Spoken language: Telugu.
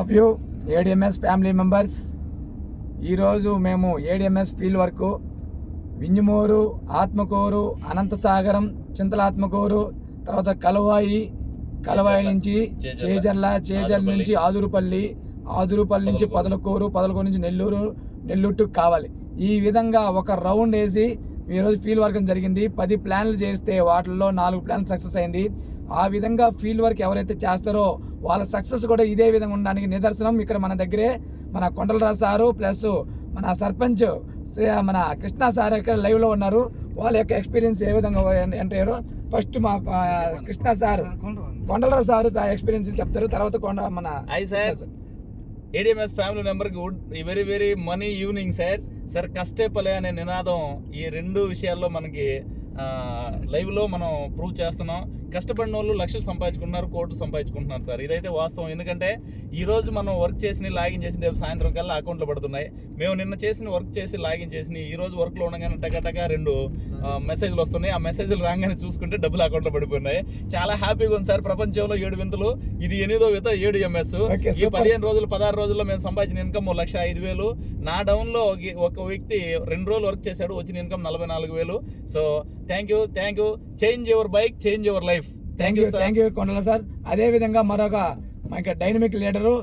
Of you ADMS family members ఈరోజు మేము ADMS field work Vinjamur Atmakur Anantasagaram Chintala Atmakur తర్వాత కలవాయి కలవాయి నుంచి చేజర్ల. చేజర్ల నుంచి ఆదురుపల్లి ఆదురుపల్లి నుంచి పొదలకూరు పొదలకూరు నుంచి నెల్లూరు నెల్లూరు కావాలి. ఈ విధంగా ఒక రౌండ్ వేసి ఈరోజు ఫీల్డ్ వర్క్ జరిగింది. పది ప్లాన్లు చేస్తే వాటిల్లో నాలుగు ప్లాన్లు సక్సెస్ అయింది. ఆ విధంగా ఫీల్డ్ వర్క్ ఎవరైతే చేస్తారో వాళ్ళ సక్సెస్ కూడా ఇదే విధంగా ఉండడానికి నిదర్శనం ఇక్కడ మన దగ్గరే మన కొండలరాజు సారు ప్లస్ మన సర్పంచ్ మన కృష్ణ సార్ ఇక్కడ లైవ్లో ఉన్నారు. వాళ్ళ యొక్క ఎక్స్పీరియన్స్ ఏ విధంగా ఎంటర్ అయ్యారో ఫస్ట్ మా Krishna sir. Kondalarao sir experience చెప్తారు. తర్వాత కొండ మన ADMS family member good very very money evening sir sir కష్టే పలే అనే నినాదం ఈ రెండు విషయాల్లో మనకి లైవ్లో మనం ప్రూవ్ చేస్తున్నాం. కష్టపడిన వాళ్ళు లక్షలు సంపాదించుకుంటున్నారు కోట్లు సంపాదించుకుంటున్నారు సార్. ఇదైతే వాస్తవం. ఎందుకంటే ఈ రోజు మనం వర్క్ చేసి లాగిన్ చేసి రేపు సాయంత్రం కల్లా అకౌంట్లో పడుతున్నాయి. మేము నిన్న చేసిన వర్క్ చేసి లాగిన్ చేసి ఈ రోజు వర్క్లో ఉండగానే టకా రెండు మెసేజ్లు వస్తున్నాయి. ఆ మెసేజ్లు రాగానే చూసుకుంటే డబ్బులు అకౌంట్లో పడిపోయినాయి. చాలా హ్యాపీగా ఉంది సార్. ప్రపంచంలో ఏడు వింతలు. ఇది ఎనిమిదో విత ఏడు ఎంఎస్ ఈ. పదిహేను రోజులు పదహారు రోజుల్లో మేము సంపాదించిన ఇన్కమ్ లక్ష ఐదు వేలు. నా డౌన్లో ఒక- ఒక వ్యక్తి రెండు రోజులు వర్క్ చేశాడు వచ్చిన ఇన్కమ్ నలభై నాలుగు వేలు. So thank you thank you change your bike change your life thank you thank you Kondala sir. అదే విధంగా మరొక మా యొక్క డైనమిక్ లీడరు